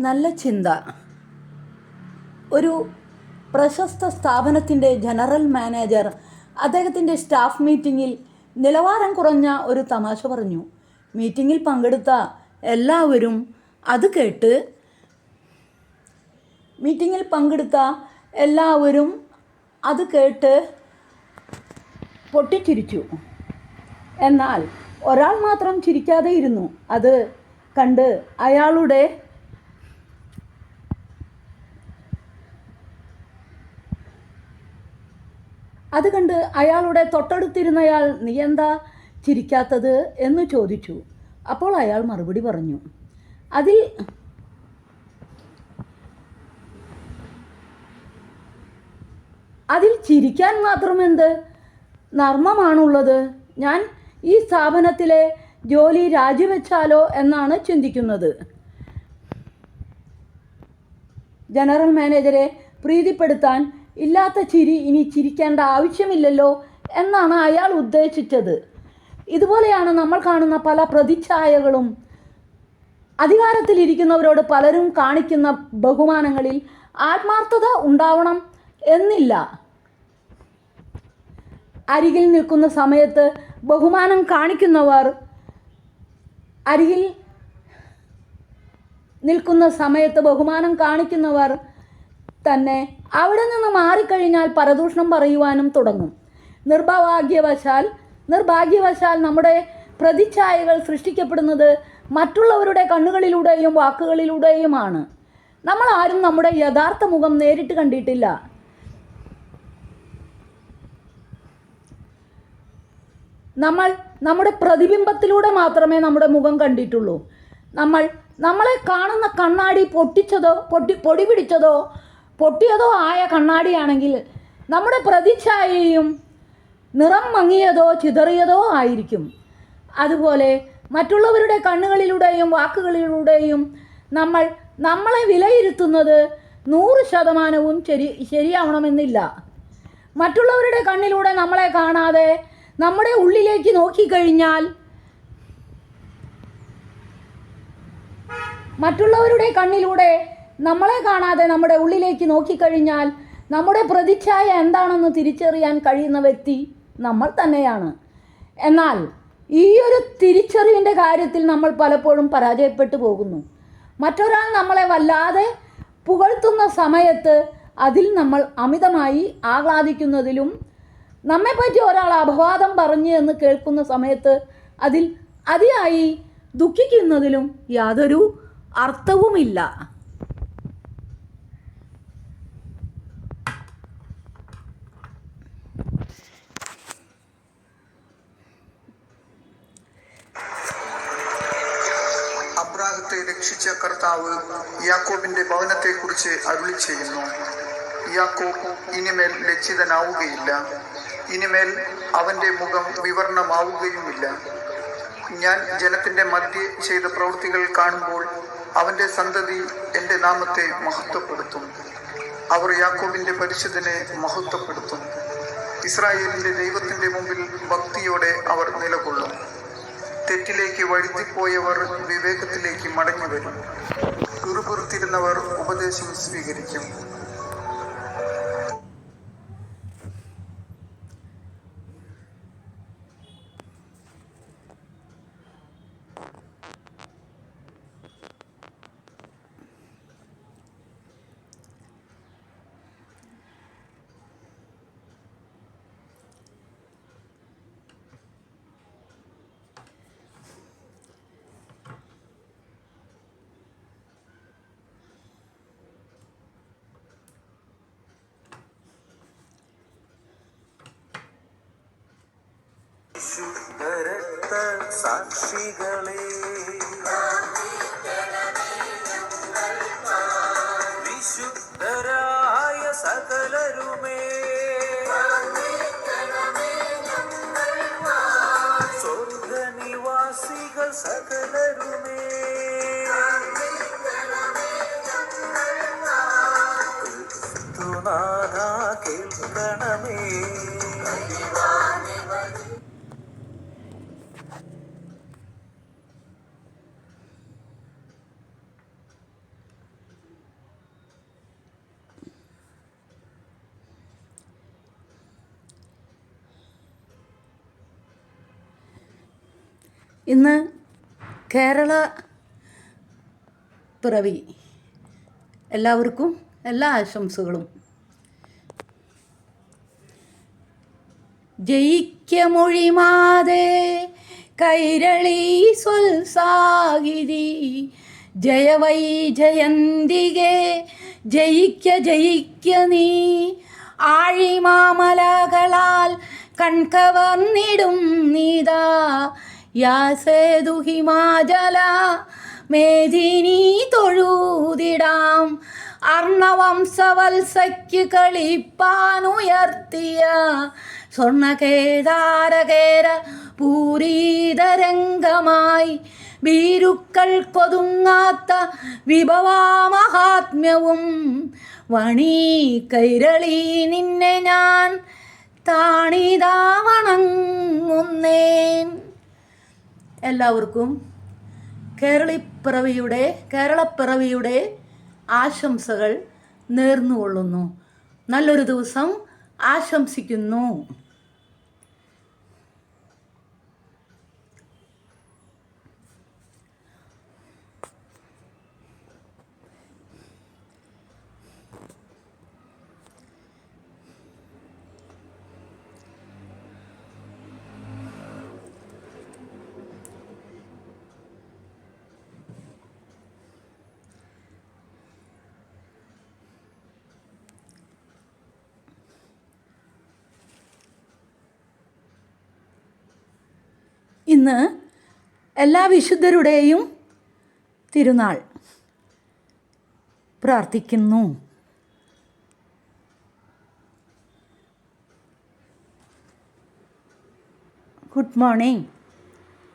നല്ല ചിന്ത. ഒരു പ്രശസ്ത സ്ഥാപനത്തിന്റെ ജനറൽ മാനേജർ അദ്ദേഹത്തിന്റെ സ്റ്റാഫ് മീറ്റിങ്ങിൽ നിലവാരം കുറഞ്ഞ ഒരു തമാശ പറഞ്ഞു. മീറ്റിങ്ങിൽ പങ്കെടുത്ത എല്ലാവരും അത് കേട്ട് മീറ്റിങ്ങിൽ പങ്കെടുത്ത എല്ലാവരും അത് കേട്ട് പൊട്ടിച്ചിരിച്ചു. എന്നാൽ ഒരാൾ മാത്രം ചിരിക്കാതെ ഇരുന്നു. അത് കണ്ട് അയാളുടെ അത് കണ്ട് അയാളുടെ തൊട്ടടുത്തിരുന്നയാൾ നീ എന്താ ചിരിക്കാത്തത്? എന്ന് ചോദിച്ചു. അപ്പോൾ അയാൾ മറുപടി പറഞ്ഞു. അതിൽ അതിൽ ചിരിക്കാൻ മാത്രം എന്ത് നർമ്മമാണുള്ളത്. ഞാൻ ഈ സ്ഥാപനത്തിലെ ജോലി രാജിവെച്ചാലോ എന്നാണ് ചിന്തിക്കുന്നത്. ജനറൽ മാനേജരെ പ്രീതിപ്പെടുത്താൻ ഇല്ലാത്ത ചിരി ഇനി ചിരിക്കേണ്ട ആവശ്യമില്ലല്ലോ എന്നാണ് അയാൾ ഉദ്ദേശിച്ചത്. ഇതുപോലെയാണ് നമ്മൾ കാണുന്ന പല പ്രതിച്ഛായകളും. അധികാരത്തിലിരിക്കുന്നവരോട് പലരും കാണിക്കുന്ന ബഹുമാനങ്ങളിൽ ആത്മാർത്ഥത ഉണ്ടാവണം എന്നില്ല. അരികിൽ നിൽക്കുന്ന സമയത്ത് ബഹുമാനം കാണിക്കുന്നവർ അരികിൽ നിൽക്കുന്ന സമയത്ത് ബഹുമാനം കാണിക്കുന്നവർ തന്നെ അവിടെ നിന്ന് മാറിക്കഴിഞ്ഞാൽ പരദൂഷണം പറയുവാനും തുടങ്ങും. നിർഭാഗ്യവശാൽ നിർഭാഗ്യവശാൽ നമ്മുടെ പ്രതിച്ഛായകൾ സൃഷ്ടിക്കപ്പെടുന്നത് മറ്റുള്ളവരുടെ കണ്ണുകളിലൂടെയും വാക്കുകളിലൂടെയുമാണ്. നമ്മൾ ആരും നമ്മുടെ യഥാർത്ഥ മുഖം നേരിട്ട് കണ്ടിട്ടില്ല. നമ്മൾ നമ്മുടെ പ്രതിബിംബത്തിലൂടെ മാത്രമേ നമ്മുടെ മുഖം കണ്ടിട്ടുള്ളൂ. നമ്മൾ നമ്മളെ കാണുന്ന കണ്ണാടി പൊട്ടിച്ചതോ പൊട്ടി പൊടി പിടിച്ചതോ പൊട്ടിയതോ ആയ കണ്ണാടിയാണെങ്കിൽ നമ്മുടെ പ്രതിച്ഛായയും നിറം മങ്ങിയതോ ചിതറിയതോ ആയിരിക്കും. അതുപോലെ മറ്റുള്ളവരുടെ കണ്ണുകളിലൂടെയും വാക്കുകളിലൂടെയും നമ്മൾ നമ്മളെ വിലയിരുത്തുന്നത് നൂറ് ശതമാനവും ശരി ശരിയാവണമെന്നില്ല. മറ്റുള്ളവരുടെ കണ്ണിലൂടെ നമ്മളെ കാണാതെ നമ്മുടെ ഉള്ളിലേക്ക് നോക്കിക്കഴിഞ്ഞാൽ മറ്റുള്ളവരുടെ കണ്ണിലൂടെ നമ്മളെ കാണാതെ നമ്മുടെ ഉള്ളിലേക്ക് നോക്കിക്കഴിഞ്ഞാൽ നമ്മുടെ പ്രതിച്ഛായ എന്താണെന്ന് തിരിച്ചറിയാൻ കഴിയുന്ന വ്യക്തി നമ്മൾ തന്നെയാണ്. എന്നാൽ ഈ ഒരു തിരിച്ചറിവിന്റെ കാര്യത്തിൽ നമ്മൾ പലപ്പോഴും പരാജയപ്പെട്ടു പോകുന്നു. മറ്റൊരാൾ നമ്മളെ വല്ലാതെ പുകഴ്ത്തുന്ന സമയത്ത് അതിൽ നമ്മൾ അമിതമായി ആഹ്ലാദിക്കുന്നതിലും നമ്മെപ്പറ്റി ഒരാൾ അപവാദം പറഞ്ഞു എന്ന് കേൾക്കുന്ന സമയത്ത് അതിൽ അതിയായി ദുഃഖിക്കുന്നതിലും യാതൊരു അർത്ഥവുമില്ല. രക്ഷിച്ച കർത്താവ് യാക്കോബിന്റെ ഭവനത്തെക്കുറിച്ച് അരുളി ചെയ്യുന്നു. യാക്കോബ് ഇനിമേൽ ലജ്ജിതനാവുകയില്ല. ഇനിമേൽ അവന്റെ മുഖം വിവരണമാവുകയുമില്ല. ഞാൻ ജനത്തിന്റെ മധ്യ ചെയ്ത പ്രവൃത്തികൾ കാണുമ്പോൾ അവന്റെ സന്തതി എന്റെ നാമത്തെ മഹത്വപ്പെടുത്തും. അവർ യാക്കോബിന്റെ പരിശുദ്ധനെ മഹത്വപ്പെടുത്തും. ഇസ്രായേലിന്റെ ദൈവത്തിന്റെ മുമ്പിൽ ഭക്തിയോടെ അവർ നിലകൊള്ളും. തെറ്റിലേക്ക് വഴുതിപ്പോയവർ വിവേകത്തിലേക്ക് മടങ്ങി വരും പിറുപിറുത്തിരുന്നവർ ഉപദേശം സ്വീകരിക്കും. സാക്ഷികളെ വിശുദ്ധരായ സകലരുമേ. സ്വർഗനിവാസികൾ സകലരുമേ. കേൾക്കണമേ. ഇന്ന് കേരള പിറവി. എല്ലാവർക്കും എല്ലാ ആശംസകളും. ജയിക്കമൊഴിമാതെ കൈരളി സ്വൽസാഗിരി ജയവൈ ജയന്തികേ ജയിക്ക ജയിക്ക നീ. ആഴിമാമലകളാൽ കൺകവർന്നിടും നീതാ. യാസേതു ഹിമാചല മേദിനി തൊഴൂതിടാം. അർണവംശവത്സയ്ക്ക് കളിപ്പാനുയർത്തിയ സ്വർണകേദാരകേര പൂരീതരംഗമായി ഭീരുക്കൾ കൊതുങ്ങാത്ത വിഭവാമഹാത്മ്യവും വണി കൈരളി നിന്നെ ഞാൻ താണിതാ വണങ്ങുന്നേൻ എല്ലാവർക്കും കേരളിപ്പിറവിയുടെ കേരളപ്പിറവിയുടെ ആശംസകൾ നേർന്നുകൊള്ളുന്നു. നല്ലൊരു ദിവസം ആശംസിക്കുന്നു. ഇന്ന് എല്ലാ വിശുദ്ധരുടെയും തിരുനാൾ പ്രാർത്ഥിക്കുന്നു. Good morning